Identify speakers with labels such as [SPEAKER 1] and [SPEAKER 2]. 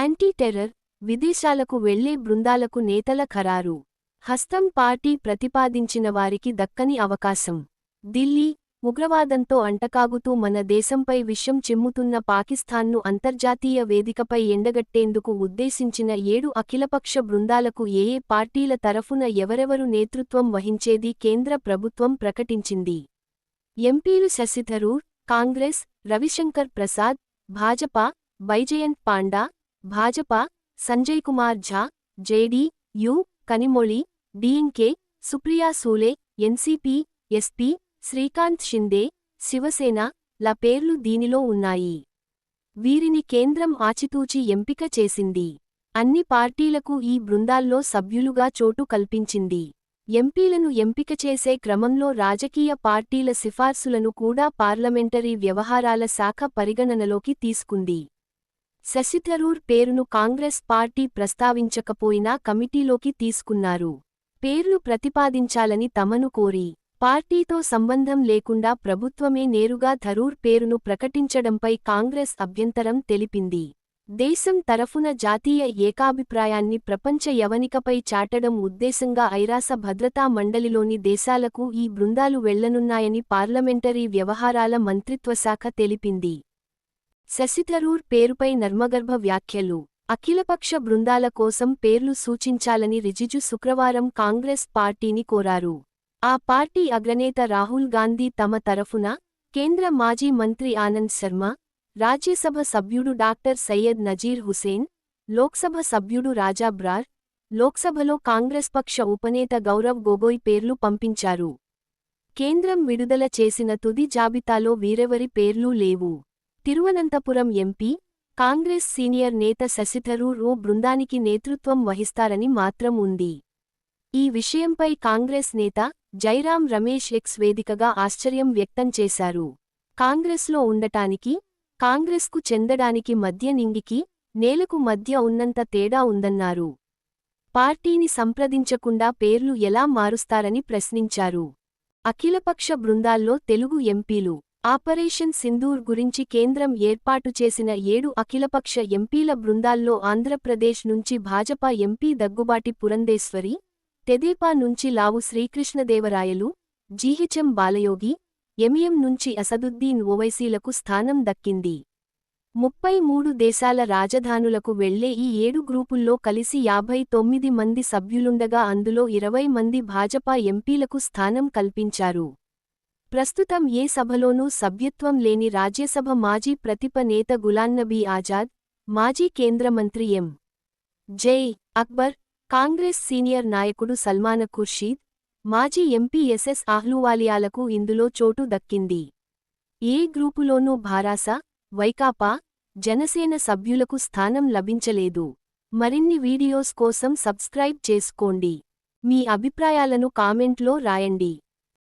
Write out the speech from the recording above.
[SPEAKER 1] Anti terror విదేశాలకు వెళ్ళే బృందాలకు నేతల ఖరారు. హస్తం పార్టీ ప్రతిపాదించిన వారికి దక్కని అవకాశం. ఢిల్లీ ఉగ్రవాదంతో అంటకాగుతూ మన దేశంపై విషం చిమ్ముతున్న పాకిస్తాన్ను అంతర్జాతీయ వేదికపై ఎండగట్టేందుకు ఉద్దేశించిన ఏడు అఖిలపక్ష బృందాలకు ఏ పార్టీల తరఫున ఎవరెవరు నేతృత్వం వహించేది కేంద్ర ప్రభుత్వం ప్రకటించింది. ఎంపీలు Shashi Tharoor Congress Ravishankar Prasad Bhajapa Baijayant Panda Bhajapa Sanjay Kumar Jha JD U Kanimozhi DMK Supriya Sule NCP SP Shrikant Shinde Shivsena ల పేర్లు దీనిలో ఉన్నాయి. వీరిని కేంద్రం ఆచితూచి ఎంపిక చేసింది. అన్ని పార్టీలకు ఈ బృందాల్లో సభ్యులుగా చోటు కల్పించింది. ఎంపీలను ఎంపిక చేసే క్రమంలో రాజకీయ పార్టీల సిఫార్సులను కూడా పార్లమెంటరీ వ్యవహారాల శాఖ పరిగణనలోకి తీసుకుంది. శశిథరూర్ పేరును కాంగ్రెస్ పార్టీ ప్రస్తావించకపోయినా కమిటీలోకి తీసుకున్నారు. పేర్లు ప్రతిపాదించాలని తమను కోరి పార్టీతో సంబంధం లేకుండా ప్రభుత్వమే నేరుగా థరూర్ పేరును ప్రకటించడంపై కాంగ్రెస్ అభ్యంతరం తెలిపింది. దేశం తరఫున జాతీయ ఏకాభిప్రాయాన్ని ప్రపంచ యవనికపై చాటడం ఉద్దేశంగా ఐరాస భద్రతా మండలిలోని దేశాలకు ఈ బృందాలు వెళ్ళనున్నాయని పార్లమెంటరీ వ్యవహారాల మంత్రిత్వశాఖ తెలిపింది. శశిథరూర్ పేరుపై నర్మగర్భ వ్యాఖ్యలు. అఖిలపక్ష బృందాల కోసం పేర్లు సూచించాలని రిజిజు శుక్రవారం కాంగ్రెస్ పార్టీని కోరారు. ఆ పార్టీ అగ్రనేత రాహుల్ గాంధీ తమ తరఫున కేంద్ర మాజీ మంత్రి ఆనంద్ శర్మ రాజ్యసభ సభ్యుడు డాక్టర్ సయ్యద్ నజీర్ హుసేన్ లోక్సభ సభ్యుడు రాజా బ్రార్ లోక్సభలో కాంగ్రెస్ పక్ష ఉపనేత గౌరవ్ గొగోయ్ పేర్లు పంపించారు. కేంద్రం విడుదల చేసిన తుది జాబితాలో వీరెవరి పేర్లూ లేవు. తిరువనంతపురం ఎంపీ కాంగ్రెస్ సీనియర్ నేత శశిధరూర్ ఓ బృందానికి నేతృత్వం వహిస్తారని మాత్రం ఉంది. ఈ విషయంపై కాంగ్రెస్ నేత జైరాం రమేష్ ఎక్స్ వేదికగా ఆశ్చర్యం వ్యక్తం చేశారు. కాంగ్రెస్లో ఉండటానికి కాంగ్రెస్కు చెందడానికి మధ్య నింగికి నేలకు మధ్య ఉన్నంత తేడా ఉందన్నారు. పార్టీని సంప్రదించకుండా పేర్లు ఎలా మారుస్తారని ప్రశ్నించారు. అఖిలపక్ష బృందాల్లో తెలుగు ఎంపీలు ఆపరేషన్ సింధూర్ గురించి కేంద్రం ఏర్పాటు చేసిన ఏడు అఖిలపక్ష ఎంపీల బృందాల్లో ఆంధ్రప్రదేశ్ నుంచి భాజపా ఎంపీ దగ్గుబాటి పురంధేశ్వరి తెదేపా నుంచి Lavu Srikrishnadevarayalu G H M Balayogi M M నుంచి అసదుద్దీన్ ఓవైసీలకు స్థానం దక్కింది. ముప్పై మూడు దేశాల రాజధానులకు వెళ్ళే ఈ ఏడు గ్రూపుల్లో కలిసి యాభై తొమ్మిది మంది సభ్యులుండగా అందులో ఇరవై మంది భాజపా ఎంపీలకు స్థానం కల్పించారు. ప్రస్తుతం ఏ సభలోనూ సభ్యత్వం లేని రాజ్యసభ మాజీ ప్రతిప నేత గులాన్నబీ ఆజాద్ మాజీ కేంద్ర మంత్రి ఎం. జై అక్బర్ కాంగ్రెస్ సీనియర్ నాయకుడు సల్మాన ఖుర్షీద్ మాజీ ఎంపీ ఎస్ఎస్ ఆహ్లూవాలియాలకు ఇందులో చోటు దక్కింది. ఏ గ్రూపులోనూ భారాస వైకాపా జనసేన సభ్యులకు స్థానం లభించలేదు. మరిన్ని వీడియోస్ కోసం సబ్స్క్రైబ్ చేసుకోండి. మీ అభిప్రాయాలను కామెంట్లో రాయండి.